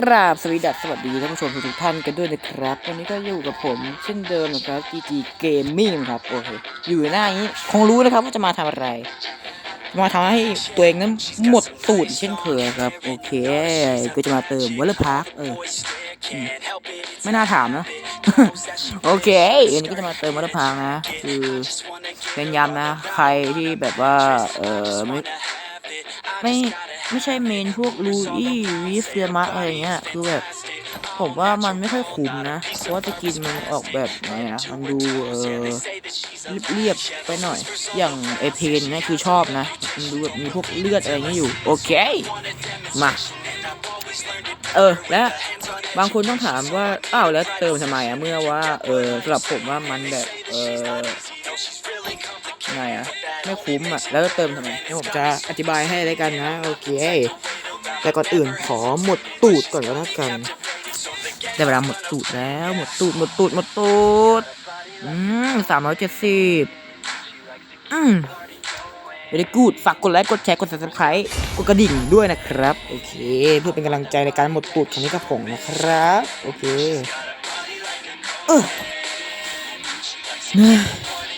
กราบสวีดัสสวัสดีท่านผู้ชมทุกท่านกันด้วยนะครับ วันนี้ก็อยู่กับผมเช่นเดิมนะครับ GG Gaming ครับโอเคอยู่หน้านี้คงรู้นะครับว่าจะมาทำอะไร มาทำให้ตัวเองนั้นหมดตูดอีกเช่นเคยครับ โอเค ก็จะมาเติมวอลเลอร์พาร์คเออไม่น่าถามนะ โอเควันนี้ก็จะมาเติมวอลเลอร์พาร์คนะ คือเน้นย้ำนะ ใครที่แบบว่า เออไม่ไม่ ไม่ใช่เมนพวกลูอี้วิสเซียมะอะไรเงี้ยคือแบบ ผมว่ามันไม่ค่อยคุ้มนะ เพราะว่าจะกินมันออกแบบไหนนะมันดูเออเรียบๆไปหน่อย อย่างไอเพนเนี่ยคือชอบนะ มันดูแบบมีพวกเลือดอะไรเงี้ยอยู่ โอเค มา เออแล้วบางคนต้องถามว่าอ้าวแล้วเติมทำไมอะเมื่อว่าเออสำหรับผมว่ามันแบบเออ ไงอะไม่คุ้มอะแล้วเติมทำไมเดี๋ยวผมจะอธิบายให้ได้กันนะโอเค แต่ก่อนอื่นขอหมดตูดก่อนก็แล้วกันได้เวลาหมดตูดแล้ว หมดตูดหมดตูดหมดตูดอืมสามร้อยเจ็ดสิบอืมไม่ได้กูดฝากกดไลค์กดแชร์กด subscribe กดกระดิ่งด้วยนะครับ โอเค เพื่อเป็นกำลังใจในการหมดตูดของนี้กับผมนะครับ โอเคเออ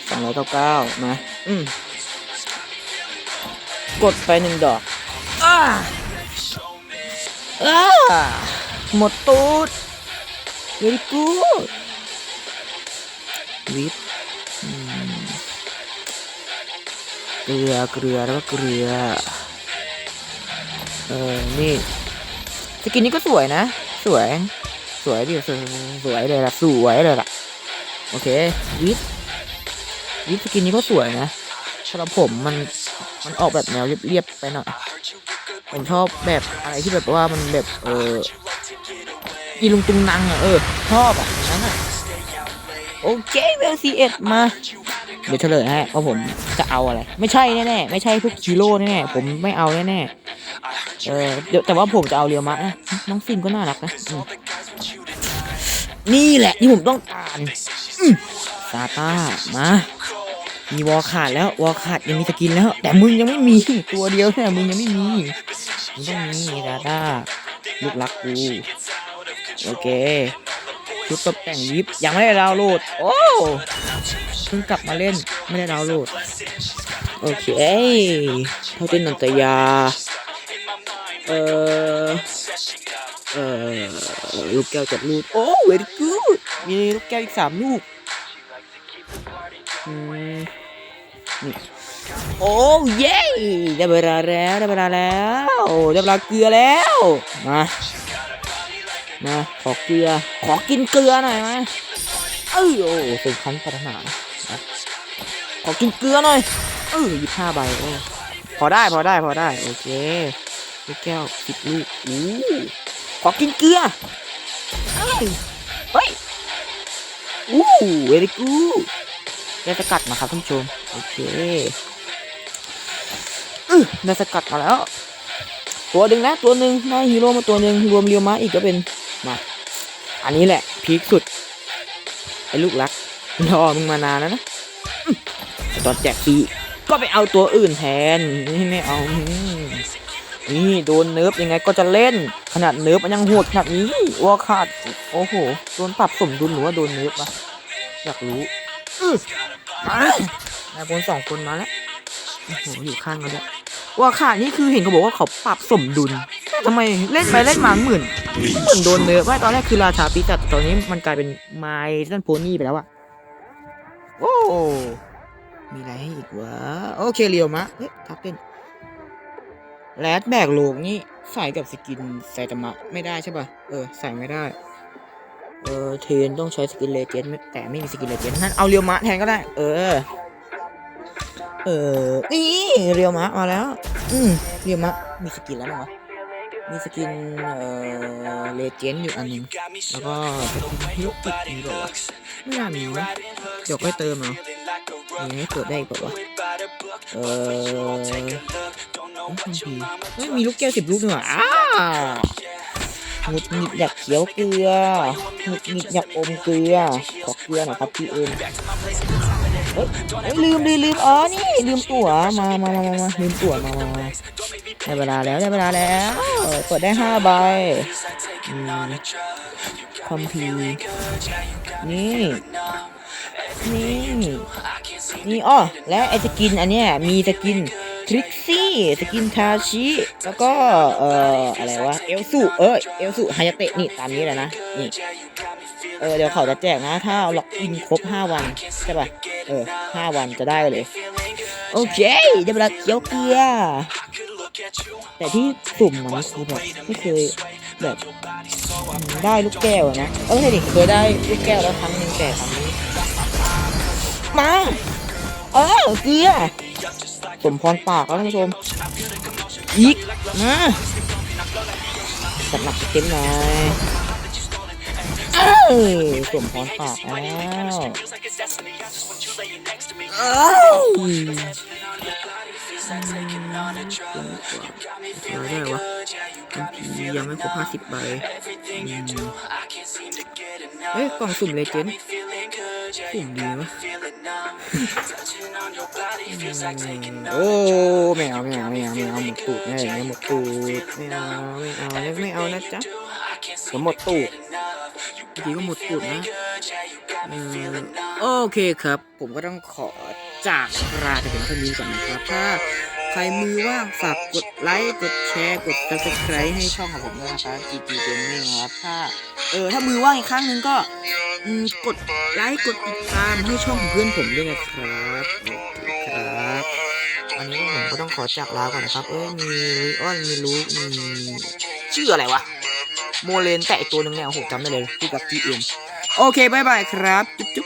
สองร้อยเก้าเก้ามาอืมกดไปหนึ่งดอกอ้าอ้าหมดตูด very good วิปอืมเกลือเกลือแล้วก็เกลือ เออ นี่ สกินนี้ก็สวยนะ สวย สวยดิสวยสวยเลยล่ะ สวยเลยล่ะ โอเค วิป วิปสกินนี้ก็สวยนะสำหรับผมมันมันออกแบบแนวเรียบๆไปหน่อยผมชอบแบบอะไรที่แบบว่ามันแบบเอออีลุงตุงนังอะเออชอบอะอย่างนั้นอะโอเคเวลซีเอ็ดมา เดี๋ยวเฉลยให้ว่าผมจะเอาอะไร ไม่ใช่แน่ๆไม่ใช่พวกฮีโร่แน่ๆผมไม่เอาแน่ๆเออเดี๋ยวแต่ว่าผมจะเอาเรียวมะนะน้องซินก็น่ารักนะอืมนี่แหละที่ผมต้องการอืมซาต้ามา มีวอลขาดแล้ววอลขาดยังมีสกินแล้ว แต่มึงยังไม่มีตัวเดียวเนี่ยมึงยังไม่มีมึงต้องมีดาด้าลูกรักกูโอเคชุดตกแต่งยิปยังไม่ได้ดาวโหลด โอ้เพิ่งกลับมาเล่นไม่ได้ดาวโหลด โอเคเท่าเต้นนันตยา เออเออลูกแก้วจัดลูกโอ้เวรกูดมีลูกแก้วอีกสามลูก นี่โอ้เย้ได้เวลาแล้วได้เวลาแล้วได้เวลาเกลือแล้วมามาขอเกลือขอกินเกลือหน่อยไหมเออโอ้เป็นคันพัฒนาขอกินเกลือหน่อยเออยี่ห้าใบโอ้พอได้พอได้พอได้โอเคลูกแก้วสิบลูกอู้ขอกินเกลือเอ้ยเฮ้ยอู้เวริกู ได้สกัดมาครับท่านผู้ชมโอเคอือได้สกัดมาแล้ว ตัวหนึ่งนะตัวหนึ่งได้ฮีโร่มาตัวหนึ่งรวมเรียวม้าอีกก็เป็นมาอันนี้แหละพีคสุดไอ้ลูกรักรอมึงมานานแล้วนะตอนแจกปีก็ไปเอาตัวอื่นแทนนี่ไม่เอาอืมนี่โดนเนิร์ฟยังไงก็จะเล่น ขนาดเนิร์ฟมันยังโหดขนาดนี้วอลขาดโอ้โหโดนปรับสมดุลหรือว่าโดนเนิร์ฟอะอยากรู้ มานายคนสองคนมาแล้วโอ้โหอยู่ข้างกันด้วยวอลขาดนี่คือเห็นเขาบอกว่าเขาปรับสมดุลทำไมเล่นไปเล่นมาเหมือนเหมือนโดนเนิร์ฟว่าตอนแรกคือราชาปีศาจแต่ตอนนี้มันกลายเป็นไม้ทันโพนี่ไปแล้วอะโอ้มีอะไรให้อีกวะโอเคเรียวมะเฮ้ยทับเป็นแรดแบกโลงนี่ใส่กับสกินไซตามะไม่ได้ใช่ป่ะเออใส่ไม่ได้ เออเทนต้องใช้สกินเลเจนด์แต่ไม่มีสกินเลเจนด์นั่นเอาเรียวมะแทนก็ได้ เออ เออนี่เรียวมะมาแล้ว อืมเรียวมะมีสกินแล้วมั้งวะมีสกินเอ่อเลเจนด์อยู่อันหนึงแล้วก็สกินฮิโรกิมีด้วยวะไม่น่ามีนะเดี๋ยวค่อยเติมเอามีให้เปิดได้อีกเปล่าเออไม่มีลูกแก้วสิบลูกหนึ่งอะอ้า หงุดหงิดอยากเขียวเกลือหงุดหงิดอยากอมเกลือ ขอเกลือหน่อยครับพี่เอ็มเฮ้ยเฮ้ยลืมลืมลืมอ๋อนี่ ลืมตั๋วมามามามาลืมตั๋วมามาได้เวลาแล้วได้เวลาแล้วเปิดได้ห้าใบคอมพีนี่ นี่ นี่อ้อและไอสกินอันเนี้ยมีสกิน ทริกซี่สกินทาชิ แล้วก็เอ่ออะไรวะเอลสุเออเอลสุฮายาเตะนี่ตามนี้แหละนะนี่เออเดี๋ยวเขาจะแจกนะ ถ้าล็อกอินครบ 5 วันใช่ป่ะเออ 5 วันจะได้เลย โอเคได้เวลาเคี้ยวเกลือแต่ที่สุ่มมันคือแบบไม่เคยแบบได้ลูกแก้วนะ เออใช่ดิเคยได้ลูกแก้วแล้วครั้งหนึ่งแต่ครั้งนี้มา เออเกลือ สมพรปากแล้วท่านผู้ชมอีกมาจัดหนักเต็มหน่อยเอ้ยสมพรปากแล้วเอ้ยอะไรได้วะพียังไม่ครบห้าสิบใบเอ้ยกล่องสุ่มเลเจนด์สุ่มดีวะ โอ้ไม่เอาไม่เอาไม่เอาไม่เอาหมดตูดแน่อย่าหมดตูดไม่เอาไม่เอาไม่เอานะจ๊ะผมหมดตูดดีก็หมดตูดนะโอเคครับ ผมก็ต้องขอจากราแต่เป็นเท่านี้ก่อนนะครับถ้า รมือว่างฝากกดไลค์ กดแชร์ กด subscribe ให้ช่องของผมด้วยนะครับ GG Gaming ครับ ถ้า เออ ถ้ามือว่างอีกครั้งหนึ่งก็อืมกดไลค์ กดติดตามให้ช่องของเพื่อนผมด้วยนะครับโอเคครับวันนี้ผมก็ต้องขอจากลาก่อนนะครับ เอ้ยมีลิออน มีลูกมีชื่ออะไรวะ โมเลนแต่อีกตัวหนึ่งเนี่ยโอ้โหจำได้เลยที่กับ GM โอเคบายบายครับ จุ๊บ